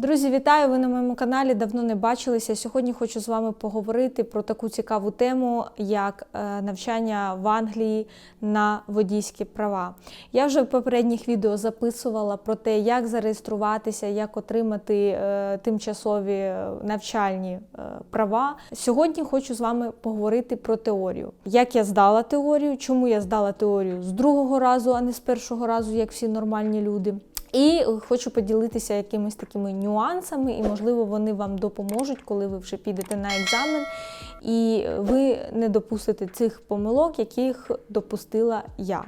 Друзі, вітаю! Ви на моєму каналі. Давно не бачилися. Сьогодні хочу з вами поговорити про таку цікаву тему, як е, навчання в Англії на водійські права. Я вже в попередніх відео записувала про те, як зареєструватися, як отримати е, тимчасові навчальні е, права. Сьогодні хочу з вами поговорити про теорію. Як я здала теорію, чому я здала теорію з другого разу, а не з першого разу, як всі нормальні люди. І хочу поділитися якимись такими нюансами, і, можливо, вони вам допоможуть, коли ви вже підете на екзамен, і ви не допустите цих помилок, яких допустила я.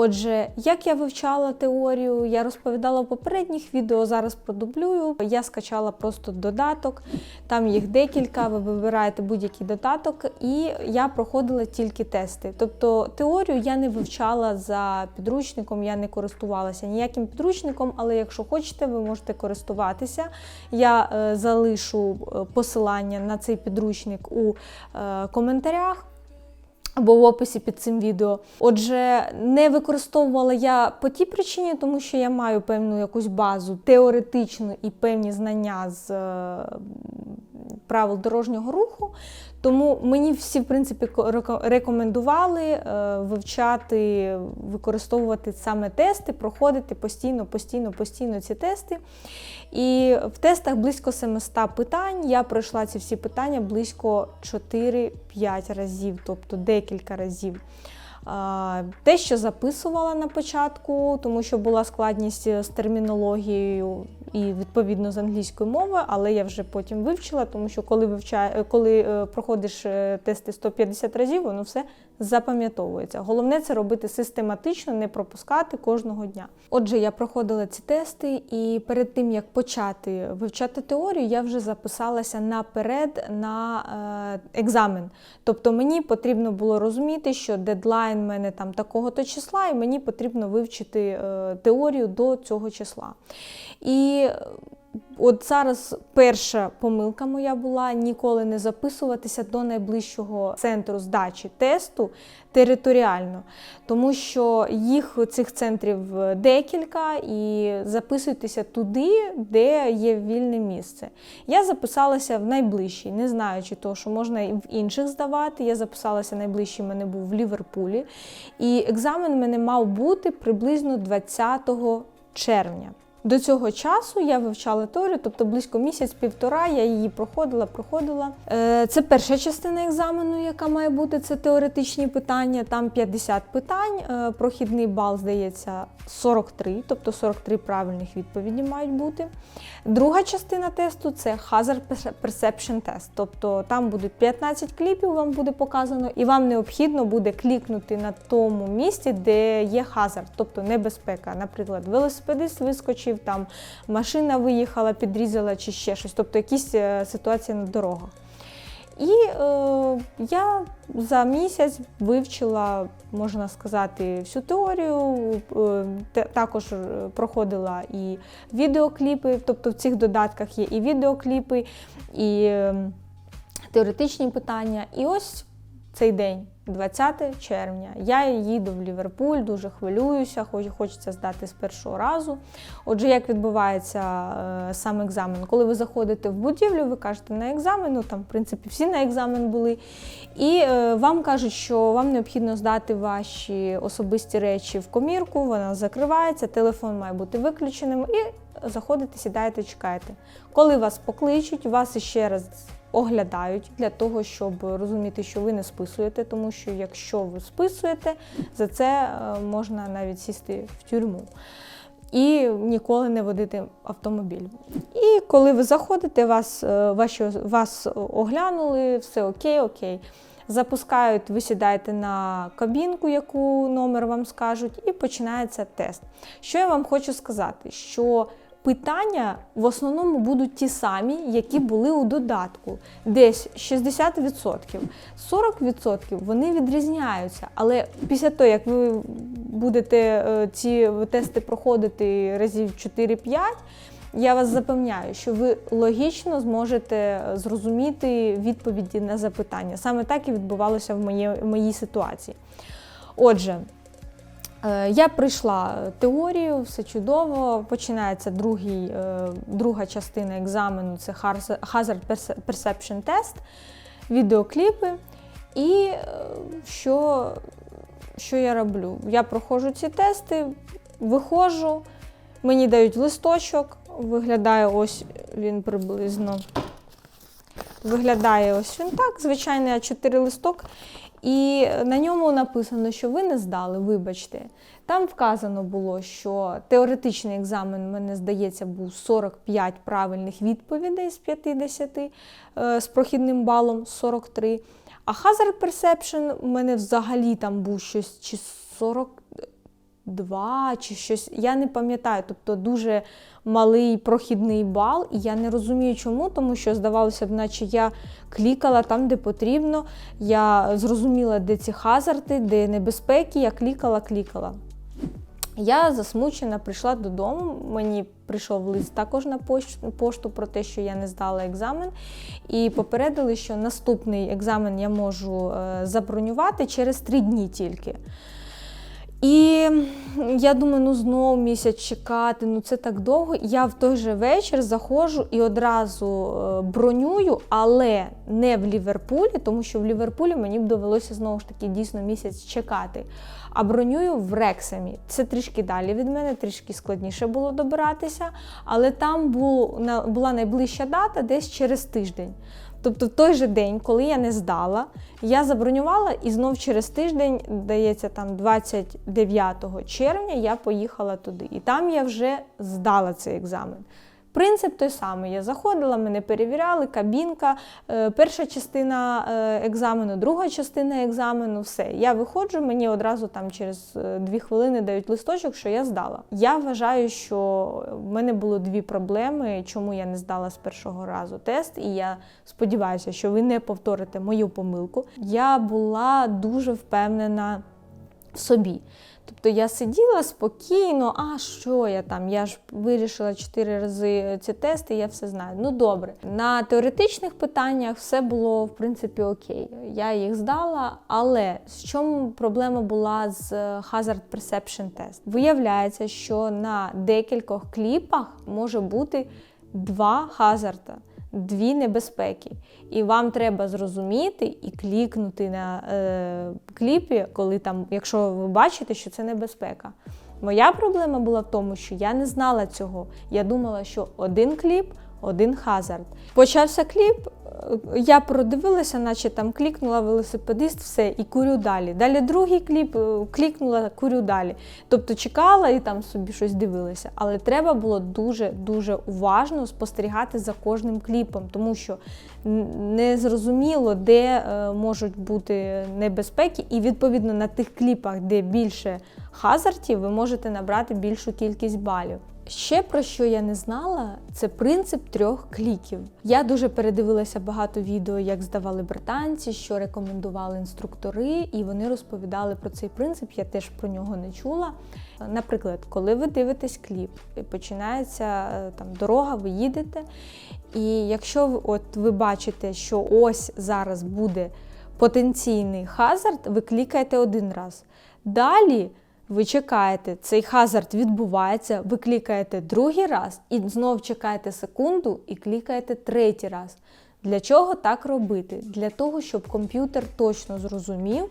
Отже, як я вивчала теорію, я розповідала в попередніх відео, зараз продублюю. Я скачала просто додаток, там їх декілька, ви вибираєте будь-який додаток, і я проходила тільки тести. Тобто теорію я не вивчала за підручником, я не користувалася ніяким підручником, але якщо хочете, ви можете користуватися. Я е, залишу е, посилання на цей підручник у е, коментарях або в описі під цим відео. Отже, не використовувала я по тій причині, тому що я маю певну якусь базу теоретичну і певні знання з е, правил дорожнього руху. Тому мені всі, в принципі, ко- рекомендували е, вивчати, використовувати саме тести, проходити постійно, постійно, постійно ці тести. І в тестах близько 700 питань. Я пройшла ці всі питання близько 4-5 разів, тобто декілька разів. Те, що записувала на початку, тому що була складність з термінологією і відповідно з англійської мови, але я вже потім вивчила, тому що коли вивчає, коли е, проходиш е, тести 150 разів, воно все запам'ятовується. Головне це робити систематично, не пропускати кожного дня. Отже, я проходила ці тести, і перед тим як почати вивчати теорію, я вже записалася наперед на е, екзамен. Тобто мені потрібно було розуміти, що дедлайн в мене там такого-то числа, і мені потрібно вивчити е, теорію до цього числа. І От зараз перша помилка моя була ніколи не записуватися до найближчого центру здачі тесту територіально, тому що їх цих центрів декілька, і записуйтеся туди, де є вільне місце. Я записалася в найближчий, не знаючи того, що можна і в інших здавати. Я записалася найближчий мене був в Ліверпулі, і екзамен в мене мав бути приблизно 20 червня. До цього часу я вивчала теорію, тобто близько місяць-півтора я її проходила, проходила. Е, Це перша частина екзамену, яка має бути, це теоретичні питання. Там 50 питань, е, прохідний бал, здається, 43, тобто 43 правильних відповіді мають бути. Друга частина тесту це Hazard Perception Test, тобто там будуть 15 кліпів, вам буде показано, і вам необхідно буде клікнути на тому місці, де є hazard, тобто небезпека. Наприклад, велосипедист вискочив, там машина виїхала, підрізала чи ще щось, тобто якісь е, ситуації на дорогах. І е, я за місяць вивчила, можна сказати, всю теорію, е, також е, проходила і відеокліпи, тобто в цих додатках є і відеокліпи, і е, теоретичні питання. І ось цей день, 20 червня, я їду в Ліверпуль, дуже хвилююся, хоч хочеться здати з першого разу. Отже, як відбувається е, сам екзамен? Коли ви заходите в будівлю, ви кажете на екзамен, ну там, в принципі, всі на екзамен були, і е, вам кажуть, що вам необхідно здати ваші особисті речі в комірку, вона закривається, телефон має бути виключеним, і заходите, сідаєте, чекаєте. Коли вас покличуть, вас ще раз оглядають для того, щоб розуміти, що ви не списуєте, тому що якщо ви списуєте, за це е, можна навіть сісти в тюрму. І ніколи не водити автомобіль. І коли ви заходите, вас, е, ваші, вас оглянули, все окей, окей. Запускають, ви сідаєте на кабінку, яку номер вам скажуть, і починається тест. Що я вам хочу сказати? Що питання в основному будуть ті самі, які були у додатку. Десь 60%. 40% вони відрізняються. Але після того, як ви будете е, ці тести проходити разів 4-5, я вас запевняю, що ви логічно зможете зрозуміти відповіді на запитання. Саме так і відбувалося в моїй, в моїй ситуації. Отже, Я пройшла теорію, все чудово. Починається другий, е, друга частина екзамену це Hazard Perception Test, відеокліпи. І е, що, що я роблю? Я проходжу ці тести, виходжу, мені дають листочок, виглядає ось він приблизно. Виглядає ось він так, звичайний А4 листок. І на ньому написано, що ви не здали, вибачте. Там вказано було, що теоретичний екзамен, мене здається, був 45 правильних відповідей з 50 е, з прохідним балом 43. А Hazard Perception у мене взагалі там був щось чи 42, чи щось. Я не пам'ятаю. Тобто дуже малий прохідний бал, і я не розумію, чому, тому що здавалося б, наче я клікала там, де потрібно. Я зрозуміла, де ці хазарди, де небезпеки, я клікала, клікала. Я засмучена прийшла додому. Мені прийшов лист також на пошту, пошту про те, що я не здала екзамен, і попередили, що наступний екзамен я можу е, забронювати через три дні тільки. І я думаю, ну знову місяць чекати, ну це так довго. Я в той же вечір заходжу і одразу е, бронюю, але не в Ліверпулі, тому що в Ліверпулі мені б довелося знову ж таки дійсно місяць чекати. А бронюю в Рексамі. Це трішки далі від мене, трішки складніше було добиратися, але там була найближча дата десь через тиждень. Тобто в той же день, коли я не здала, я забронювала і знов через тиждень, здається, там 29 червня я поїхала туди. І там я вже здала цей екзамен. Принцип той самий. Я заходила, мене перевіряли, кабінка, е, перша частина е, екзамену, друга частина екзамену, все. Я виходжу, мені одразу там через е, дві хвилини дають листочок, що я здала. Я вважаю, що в мене було дві проблеми, чому я не здала з першого разу тест, і я сподіваюся, що ви не повторите мою помилку. Я була дуже впевнена в собі. Тобто я сиділа спокійно, а що я там? Я ж вирішила чотири рази ці тести, я все знаю. Ну добре. На теоретичних питаннях все було в принципі окей. Я їх здала, але з чому проблема була з Hazard Perception Test? Виявляється, що на декількох кліпах може бути два хазарда. Дві небезпеки, і вам треба зрозуміти і клікнути на е, кліпі, коли там, якщо ви бачите, що це небезпека. Моя проблема була в тому, що я не знала цього. Я думала, що один кліп, один хазард. Почався кліп, я продивилася, наче там клікнула велосипедист, все, і курю далі. Далі другий кліп, е, клікнула, курю далі. Тобто чекала і там собі щось дивилася. Але треба було дуже-дуже уважно спостерігати за кожним кліпом, тому що не зрозуміло, де е, можуть бути небезпеки, і відповідно на тих кліпах, де більше хазартів, ви можете набрати більшу кількість балів. Ще про що я не знала, це принцип трьох кліків. Я дуже передивилася багато відео, як здавали британці, що рекомендували інструктори, і вони розповідали про цей принцип. Я теж про нього не чула. Наприклад, коли ви дивитесь кліп, починається е, там дорога, ви їдете, і якщо от ви бачите, що ось зараз буде потенційний хазард, ви клікаєте один раз. Далі ви чекаєте, цей хазард відбувається, ви клікаєте другий раз і знов чекаєте секунду і клікаєте третій раз. Для чого так робити? Для того, щоб комп'ютер точно зрозумів,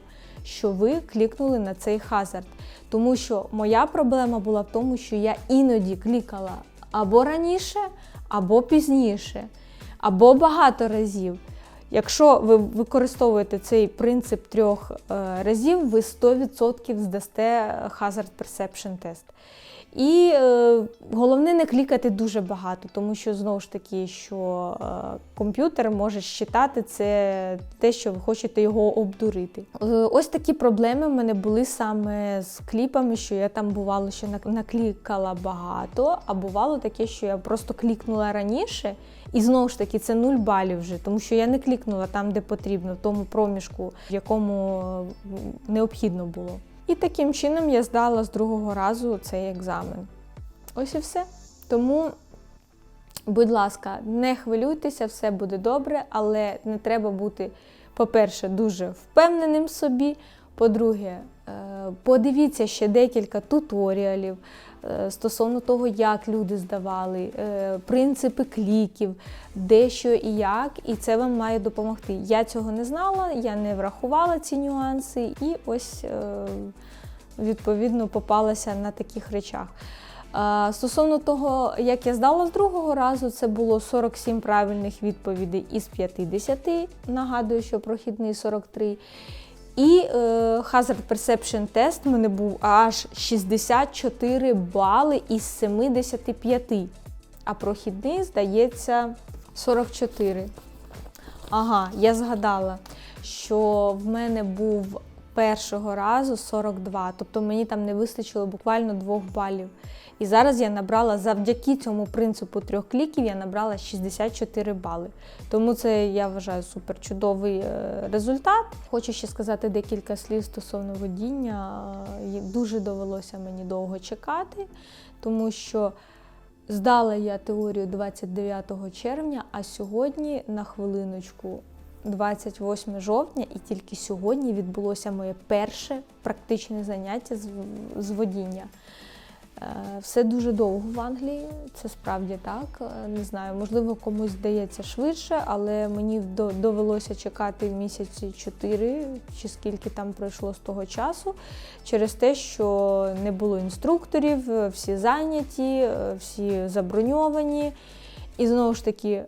що ви клікнули на цей хазард. Тому що моя проблема була в тому, що я іноді клікала або раніше, або пізніше, або багато разів. Якщо ви використовуєте цей принцип трьох е, разів, ви 100% здасте Hazard Perception Test. І е, головне не клікати дуже багато, тому що знову ж таки, що е, комп'ютер може считати це те, що ви хочете його обдурити. Е, ось такі проблеми в мене були саме з кліпами, що я там бувало, що наклікала багато, а бувало таке, що я просто клікнула раніше. І знову ж таки, це нуль балів вже, тому що я не клікнула там, де потрібно, в тому проміжку, в якому е, необхідно було. І таким чином я здала з другого разу цей екзамен. Ось і все. Тому, будь ласка, не хвилюйтеся, все буде добре, але не треба бути, по-перше, дуже впевненим собі. По-друге, Е, Подивіться ще декілька туторіалів стосовно того, як люди здавали, е, принципи кліків, де що і як, і це вам має допомогти. Я цього не знала, я не врахувала ці нюанси, і ось е, відповідно попалася на таких речах. Е, Стосовно того, як я здала з другого разу, це було 47 правильних відповідей із 50. Нагадую, що прохідний 43. І е, Hazard Perception Test в мене був аж 64 бали із 75. А прохідний, здається, 44. Ага, я згадала, що в мене був першого разу 42, тобто мені там не вистачило буквально двох балів. І зараз я набрала завдяки цьому принципу трьох кліків, я набрала 64 бали. Тому це я вважаю супер чудовий е, результат. Хочу ще сказати декілька слів стосовно водіння. Е, Дуже довелося мені довго чекати, тому що здала я теорію 29 червня, а сьогодні на хвилиночку 28 жовтня, і тільки сьогодні відбулося моє перше практичне заняття з, з водіння. Е, Все дуже довго в Англії, це справді так. Е, Не знаю, можливо, комусь здається швидше, але мені довелося чекати місяці 4 чи скільки там пройшло з того часу, через те, що не було інструкторів, всі зайняті, е, всі заброньовані. І знову ж таки,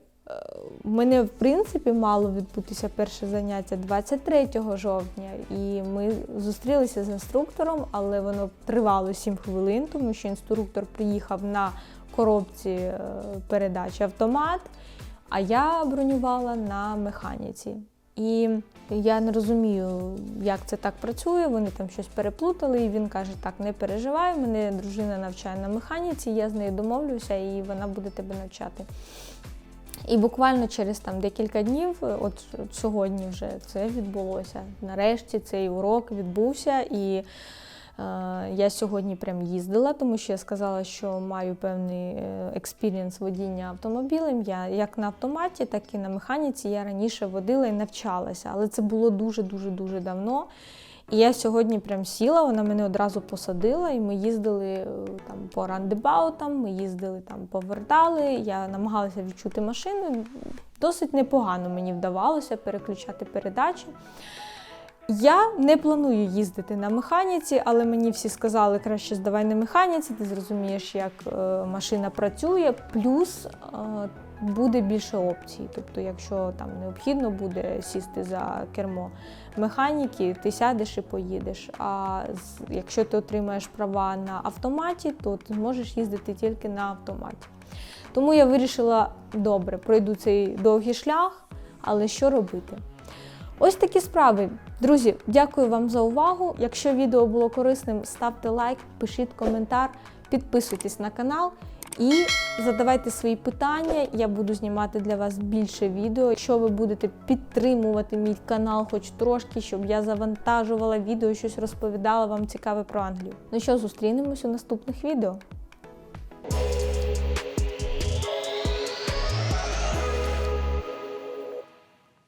в мене в принципі мало відбутися перше заняття 23 жовтня, і ми зустрілися з інструктором, але воно тривало 7 хвилин, тому що інструктор приїхав на коробці е, передач автомат, а я бронювала на механіці. І я не розумію, як це так працює. Вони там щось переплутали, і він каже: так, не переживай, мене дружина навчає на механіці, я з нею домовлюся, і вона буде тебе навчати. І буквально через там декілька днів, е, от сьогодні вже це відбулося. Нарешті цей урок відбувся, і е, я сьогодні прям їздила, тому що я сказала, що маю певний е, експірієнс водіння автомобілем. Я як на автоматі, так і на механіці я раніше водила і навчалася, але це було дуже дуже дуже давно. І я сьогодні прям сіла, вона мене одразу посадила, і ми їздили е, там по рандебаутам, ми їздили там повертали. Я намагалася відчути машину. Досить непогано мені вдавалося переключати передачі. Я не планую їздити на механіці, але мені всі сказали, краще здавай на механіці, ти зрозумієш, як е, машина працює, плюс е, буде більше опцій. Тобто, якщо там необхідно буде сісти за кермо механіки, ти сядеш і поїдеш. А якщо ти отримаєш права на автоматі, то ти зможеш їздити тільки на автоматі. Тому я вирішила, добре, пройду цей довгий шлях, але що робити? Ось такі справи. Друзі, дякую вам за увагу. Якщо відео було корисним, ставте лайк, пишіть коментар, підписуйтесь на канал і задавайте свої питання. Я буду знімати для вас більше відео. Якщо ви будете підтримувати мій канал, хоч трошки, щоб я завантажувала відео, щось розповідала вам цікаве про Англію. Ну що, зустрінемось у наступних відео.